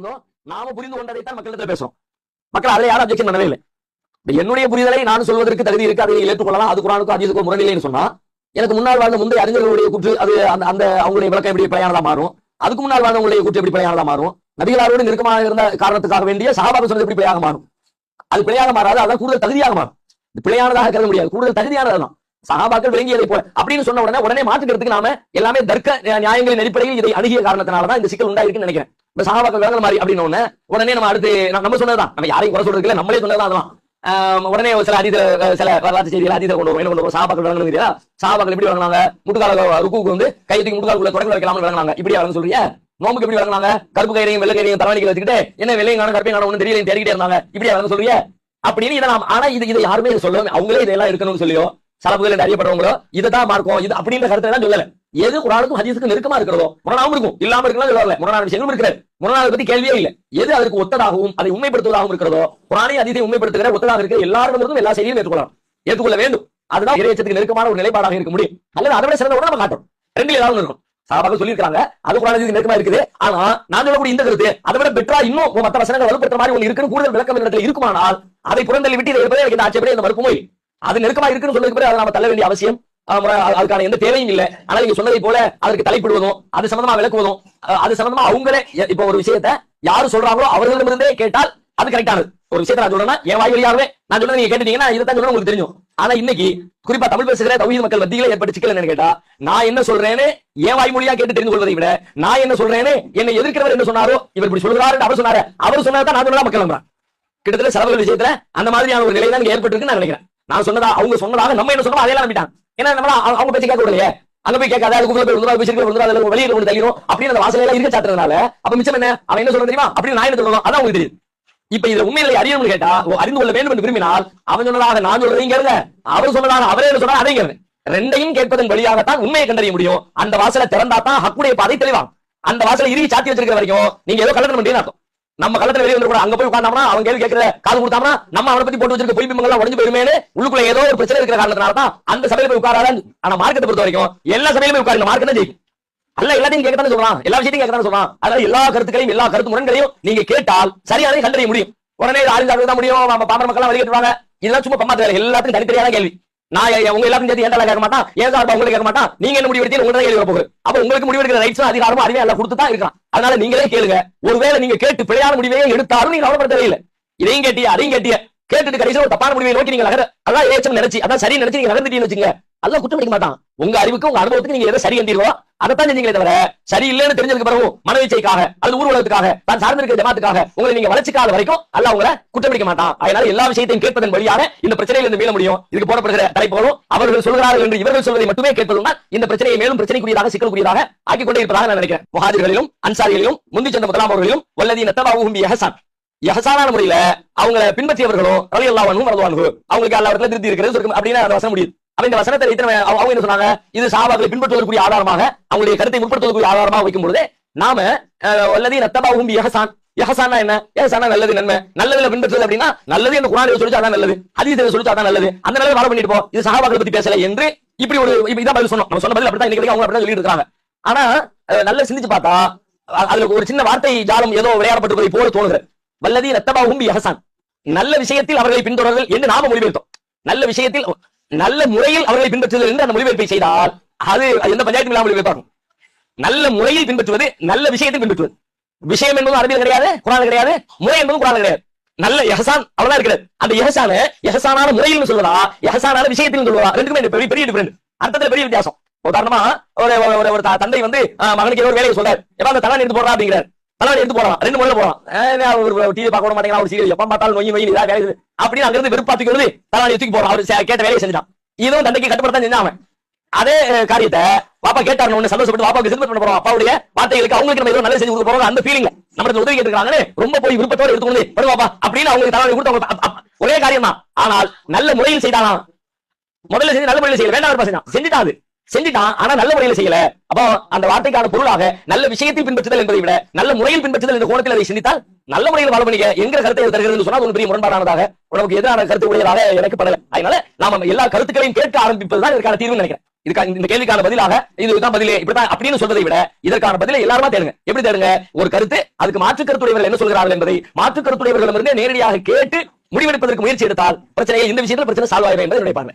இருந்தோம், நாம புரிந்து கொண்டதைத்தான் மக்களிடத்தில் பேசுறோம். மக்கள் அதில் யாரும் அப்ஜெக்ஷன் பண்ணவே இல்லை. என்னுடைய புரிதலை நான் சொல்வதற்கு தகுதி இருக்கு அதை ஏற்றுக்கொள்ளலாம். அது குரானுக்கும் அதீதுக்கும் முரணில்லைன்னு சொன்னா எனக்கு முன்னால் வாழ்ந்த முந்தைய அறிஞர்களுடைய கூற்று அது அந்த அந்த அவங்களுடைய விளக்கம் எப்படி பிழையானதா மாறும். அதுக்கு முன்னால் வாழ்ந்தவங்களுடைய கூற்று எப்படி பிழையானதா மாறும்? நபிகளாரோடு நெருக்கமாக இருந்த காரணத்துக்காக வேண்டிய சகாபாபம் சொன்னது எப்படி பிழையாக மாறும்? அது பிழையாக மாறாது அதான் கூடுதல் தகுதியாக மாறும். பிழையானதாக கருத முடியாது கூடுதல் தகுதியானதுதான் சகாபாக்கள் விளங்கியதை போல. அப்படின்னு சொன்ன உடனே உடனே மாற்றுக்கிறதுக்கு நாம எல்லாமே தர்க்க நியாயங்களின் அடிப்படையில் இதை அணுகிய காரணத்தினாலதான் இந்த சிக்கல் உண்டாயிருக்குன்னு நினைக்கிறேன். இப்ப சகாபாக்கள் விளங்குற மாதிரி அப்படின்னு உடனே உடனே நம்ம அடுத்து நம்ம- சொன்னதுதான். நம்ம யாரையும் குறை சொல்றது இல்ல நம்மளே சொன்னதுதான் அதெல்லாம் உடனே ஒரு சில அதித சில வரலாற்று செய்திகள் அதித கொண்டு வரும் என்ன கொண்டு வரும் சகாபாக்கள் விளங்கணும் இல்லையா? சகாபாக்கள் எப்படி வழங்கினாங்க முட்டுக்கால ருக்குக்கு வந்து கை தூக்கி முட்டுக்காலுக்குள்ள தொடங்க வைக்கலாம்னு விளங்கினாங்க இப்படி வழங்க சொல்றீங்க? நோம்புக்கு எப்படி வழங்கினாங்க கருப்பு கயிறையும் வெள்ளை கயிறையும் தலைவலிக்கு வச்சுக்கிட்டு என்ன வெள்ளையும் காணும் கருப்பையும் காணும் ஒன்றும் தெரியல தேடிக்கிட்டே இருந்தாங்க. இப்படி வழங்க சொல்றீங்க? அப்படின்னு இதை நாம் ஆனா இது இதை யாருமே இதை சொல்லவே அவங்களே இதெல்லாம் இருக்கணும்னு சொல்லியோ சலப்புகள் அறியப்படுறவங்களோ இதை தான் மார்க்கும். இது அப்படின்ற கருத்தை தான் சொல்லல. எது குரானுக்கும் ஹதீஸுக்கும் நெருக்கமா இருக்கிறதோ முரணாவும் இருக்கும். இல்லாம இருக்கலாம் சொல்லல முரணான விஷயங்களும் இருக்கிறது. முரணாவை பத்தி கேள்வியே இல்ல. எது அதற்கு ஒத்ததாகவும் அதை உண்மைப்படுத்துவதாகவும் இருக்கிறதோ குரானை அதீதை உண்மைப்படுத்துகிற ஒத்ததாக இருக்கிற எல்லாரும் எல்லா செய்தியும் ஏற்றுக்கொள்ளலாம். ஏற்றுக்கொள்ள வேண்டும். அதுதான் இறையச்சத்துக்கு நெருக்கமான ஒரு நிலைப்பாடாக இருக்க முடியும். அல்லது அதை விட சிறந்த உடனே நம்ம காட்டும் ரெண்டு ஏதாவது இருக்கும் சாபாக சொல்லியிருக்காங்க அது குரான் ஹதீஸுக்கு நெருக்கமா இருக்குது. ஆனா நான் சொல்லக்கூடிய இந்த கருத்து அதை விட பெற்றா இன்னும் மற்ற வசனங்கள் பெற்ற மாதிரி ஒன்று இருக்குன்னு கூடுதல் விளக்கம் இந்த இடத்துல இருக்குமானால் அதை புறந்தள்ளி விட்டு இதை இருப்பதே எனக்கு இந்த ஆட்சேபனை இந்த அது நெருக்கமா இருக்குன்னு சொல்றதுக்கு பிறகு அதை நாம தள்ள வேண்டிய அவசியம் அதுக்கான எந்த தேவையும் இல்ல. ஆனால் நீங்க சொன்னதை போல அதற்கு தலைப்பிடுவதும் அது சம்பந்தமா விளக்குவதும் அது சம்பந்தமா அவங்களே இப்போ ஒரு விஷயத்தை யாரு சொல்றாங்களோ அவர்களிடமிருந்தே கேட்டால் அது கரெக்டானது ஒரு விஷயத்த நான் சொல்றேன்னா என் வாய் வழியாகவே நான் சொல்றது நீங்க கேட்டீங்கன்னா இதை தான் உங்களுக்கு தெரியும். ஆனா இன்னைக்கு குறிப்பா தமிழ் பேசுகிற தௌஹீத் மக்கள் மத்தியில ஏற்பட்ட சிக்கல் என்னன்னு கேட்டா நான் என்ன சொல்றேன்னு என் வாய்மொழியா கேட்டு தெரிந்து கொள்வதை விட நான் என்ன சொல்றேன்னு என்னை எதிர்க்கிறவர் என்ன சொன்னாரோ இவர் இப்படி சொல்றாரு அவர் சொன்னாரு அவர் சொன்னதான் நான் சொன்னதா மக்கள் நம்புறான். கிட்டத்தட்ட செலவுகள் விஷயத்துல அந்த மாதிரியான ஒரு நிலை தான் ஏற்பட்டிருக்கு நான் நினைக்கிறேன். நான் சொன்னதா அவங்க சொன்னதாக நம்ம என்ன சொன்னோம் அதையெல்லாம் நம்பிட்டாங்க. ஏன்னா நம்ம அவங்க- அவங்க பேச்சு கேட்க விடலையே. அங்க போய் கேட்காத அதுக்கு உள்ள போய் உள்ள போய் சிரிக்கிற அதுல வெளியில கொண்டு தள்ளிடும் அப்படின்னு அந்த வாசலையில இருக்க சாட்டுறதுனால அப்ப மிச்சம் என்ன? அவன் என்ன சொல்றது தெரியுமா? அப்படின்னு நான் என்ன சொல்லணும் அதான் உங்களுக்கு தெரியும். இப்ப இதுல உண்மையில அறியணும்னு கேட்டா ஓ, அறிந்து கொள்ள வேண்டும் என்று விரும்பினால் அவன் சொன்னதாக நான் சொல்றதையும் கேளுங்க அவர் சொன்னதாக அவரே என்ன சொன்னா அதையும் கேளுங்க. ரெண்டையும் கேட்பதன் வழியாகத்தான் உண்மையை கண்டறிய முடியும். அந்த வாசலை திறந்தா தான் ஹக்குடைய பாதை தெளிவாங்க அந்த வாசலை இறுகி சாத்தி வச்சிருக்கிற வரைக்கும் நீங்க ஏதோ கலக்கணும் பண்றீங்கன்னு அர்த்தம். நம்ம கள்ளத்துல வெளியே வந்து கூட அங்க போய் உட்கார்ந்தோம்னா அவன் கேள்வி கேட்கிற காது கொடுத்தாம்னா நம்ம அவனை பத்தி போட்டு வச்சிருக்க பொய் பிம்பங்கள் உடஞ்சு போயிருமேனு உள்ளுக்குள்ள ஏதோ ஒரு பிரச்சனை இருக்கிற காரணத்தினால தான் அந்த சபையில போய் உட்காராதான் ஆனா மார்க்கெட்டை பொறுத்த வரைக்கும் எல்லா சபையிலுமே உட்காருங்க மார்க்கெட் தான் ஜெயிக்கும். அல்ல எல்லாத்தையும் கேட்கத்தானே சொல்லலாம் எல்லா விஷயத்தையும் கேட்கத்தானே சொல்லலாம் அதாவது எல்லா கருத்துக்களையும் எல்லா கருத்து முரண்களையும் நீங்க கேட்டால் சரியானதை கண்டறிய முடியும். உடனே ஆறு தான் முடியும். நம்ம பாமர மக்கள் வெளியிட்டுவாங்க இதெல்லாம் சும்மா பம்மா தேவை எல்லாத்தையும் தனித்தனியான கேள்வி. நான் எ- உங்க எல்லாத்தையும் சேர்த்து ஏன்டா கேட்க மாட்டான் ஏன் சார் உங்களுக்கு கேட்க மாட்டான். நீங்க என்ன முடிவு எடுத்தீங்க உங்களுக்கு கேள்வி போகுது. அப்ப உங்களுக்கு முடிவு எடுக்கிற ரைட்ஸும் அதிகாரமும் அறிவே எல்லாம் கொடுத்து தான் இருக்கான். அதனால நீங்களே கேளுங்க. ஒருவேளை நீங்க கேட்டு பிழையான முடிவையே எடுத்தாலும் நீங்க கவலைப்பட தேவையில்லை. இதையும் கேட்டிய? அதையும் கேட்டிய? கேட்டுட்டு கடைசியில் ஒரு தப்பான முடிவை நோக்கி நீங்க நகர அதான் ஏச்சம் நினைச்சு அதான் சரி நினைச்சு நீங்க நகர்ந்துட்டீங்கன்னு வச்சுங்க அல்ல குற்றம் பிடிக்க மாட்டான். உங்க அறிவுக்கு உங்க அனுபவத்துக்கு நீங்க எதை சரி என்றீர்களோ அதைத்தான் செஞ்சீங்களே தவிர சரி இல்லைன்னு தெரிஞ்சதுக்கு பிறகு மனவீச்சைக்காக அது ஊர்வலத்துக்காக தான் சார்ந்திருக்கிற ஜமாத்துக்காக உங்களை நீங்க வளர்ச்சிக்காத வரைக்கும் அல்ல உங்களை குற்றம் பிடிக்க மாட்டான். அதனால எல்லா விஷயத்தையும் கேட்பதன் வழியாக இந்த பிரச்சனையில இருந்து மீள முடியும். இதுக்கு போடப்படுகிற தலைப்புகளும் அவர்கள் சொல்கிறார்கள் என்று இவர்கள் சொல்வதை மட்டுமே கேட்பதும் இந்த பிரச்சனையை மேலும் பிரச்சனைக்குரியதாக சிக்கலுக்குரியதாக ஆக்கிக் கொண்டே இருப்பதாக நான் நினைக்கிறேன். முஹாஜிர்களிலும் அன்சாரிகளிலும் முந்தி சென்ற முதலாம் அவர்களிலும் வல்லதி நத்தபாவும் யஹசான் யஹசானான முறையில அவங்களை பின்பற்றியவர்களும் ரவி அல்லாவனும் வரதுவானு அவங்களுக்கு எல்லா இடத்துல திருத்தி இருக்கிறது அப்படின்னு அதை வசனம் முடியுது. அப்ப இந்த வசனத்தை வைத்து அவங்க என்ன சொன்னாங்க? இது சாபாக்களை பின்பற்றுவதற்குரிய ஆதாரமாக அவங்களுடைய கருத்தை முற்படுத்துவதற்குரிய ஆதாரமாக வைக்கும் பொழுது நாம அஹ், வல்லதி நத்தபாவும் யஹசான் யஹசானா என்ன? யஹசானா நல்லது நன்மை. நல்லதுல பின்பற்றுவது அப்படின்னா நல்லது என்று குரான் சொல்லிச்சு அதான் நல்லது. ஹதீஸ் சொல்லிச்சு அதான் நல்லது. அந்த நல்லது ஃபாலோ பண்ணிட்டு போ. இது சஹாபாக்களை பத்தி பேசல என்று இப்படி ஒரு இதான் பதில் சொன்னோம். நம்ம சொன்ன பதில் அப்படிதான் இன்னைக்கு அவங்க அப்படிதான் சொல்லிட்டு இருக்காங்க ஆனா நல்ல நல்லா சிந்திச்சு பார்த்தா அதுல ஒரு சின்ன வார்த்தை ஜாலம் ஏதோ விளையாடப்பட்டிருப்பதை போல தோணுகிறது. வல்லதி ரத்தபாவும் யஹசான் நல்ல விஷயத்தில் அவர்களை பின்தொடர்கள் என்று நாம முடிவெடுத்தோம் நல்ல விஷயத்தில் நல்ல முறையில் அவர்களை பின்பற்றுதல் என்று அந்த மொழிபெயர்ப்பை செய்தால் அது அது எந்த பஞ்சாயத்து இல்லாமல் மொழிபெயர்ப்பாகும் நல்ல முறையில் பின்பற்றுவது நல்ல விஷயத்தை பின்பற்றுவது. விஷயம் என்பது அரபியில் கிடையாது குரான் கிடையாது முறை என்பதும் குரான் கிடையாது. நல்ல எஹசான் அவ்வளவுதான் இருக்கிறது. அந்த எஹசான எஹசானான முறையில் சொல்வதா எஹசானான விஷயத்தில் சொல்வதா ரெண்டுக்குமே பெரிய பெரிய டிஃபரெண்ட் அர்த்தத்துல பெரிய வித்தியாசம். உதாரணமா ஒரு ஒரு- த- தந்தை வந்து ஆஹ், மகனுக்கு ஏதோ ஒரு வேலையை சொல்றாரு. எப்ப அந்த தலை எடுத்து போடுறா அப்படிங்கிறார். தலான் எடுத்து போடலாம். ரெண்டு முறையில போடலாம். ஆஹ், ஒரு டிவி பார்க்க விட மாட்டேங்கிறான் அவர் சீரியல் எப்ப பார்த்தாலும் நொய் நொய் இதாக வேலை அப்படின்னு அங்கிருந்து வெறுப்பாத்திக்கு வருது தலான் தூக்கி போறான் அவர் கேட்ட வேலையை செஞ்சான் இதுவும் தந்தைக்கு கட்டுப்படுத்தான் செஞ்சான் அவன். அதே காரியத்தை பாப்பா கேட்டாரு ஒண்ணு சந்தோஷப்பட்டு பாப்பாவுக்கு திரும்ப பண்ண போறோம். அப்பாவுடைய வார்த்தைகளுக்கு அவங்களுக்கு நம்ம ஏதோ நல்லது செஞ்சு கொடுக்க போறோம் அந்த ஃபீலிங் நம்ம இடத்துல உதவி கேட்டுருக்காங்கன்னு ரொம்ப போய் விருப்பத்தோட எடுத்துக்கொண்டு வரும் பாப்பா அப்படின்னு அவங்களுக்கு தலைவலி கொடுத்து அவங்க ஒரே காரியம் தான் ஆனால் நல்ல முறையில் செய்தானா முதல்ல செஞ்சு நல்ல முறையில் செய்யல. வேண்டாம் விருப்பம் செஞ்சான். செஞ்சுட்டான் ஆனா நல்ல முறையில் செய்யல. அப்போ அந்த வார்த்தைக்கான பொருளாக நல்ல விஷயத்தில் பின்பற்றுதல் என்பதை விட நல்ல முறையில் பின்பற்றுதல் என்ற கோணத்தில் அதை சிந்தித்தால் நல்ல முறையில் வாழ பண்ணிக்க எங்கிற கருத்தை தருகிறது சொன்னால் பெரிய முரண்பாடானதாக உனக்கு எதிரான கருத்து உடையதாக எனக்கு படல. அதனால நாம எல்லா கருத்துக்களையும் கேட்க ஆரம்பிப்பதுதான் இதற்கான தீர்வு நினைக்கிறேன். இதுக்கான இந்த கேள்விக்கான பதிலாக இதுதான் பதிலே. இப்படிதான் அப்படின்னு சொல்றதை விட இதற்கான பதிலை எல்லாருமா தேடுங்க. எப்படி தேடுங்க? ஒரு கருத்து அதுக்கு மாற்று கருத்துடையவர்கள் என்ன சொல்கிறார்கள் என்பதை மாற்று கருத்துடையவர்களிடமிருந்து நேரடியாக கேட்டு முடிவெடுப்பதற்கு முயற்சி எடுத்தால் பிரச்சனையை இந்த விஷயத்தில் பிரச்சனை சால்வ் ஆகும் என்பதை நினைப்பாங்க.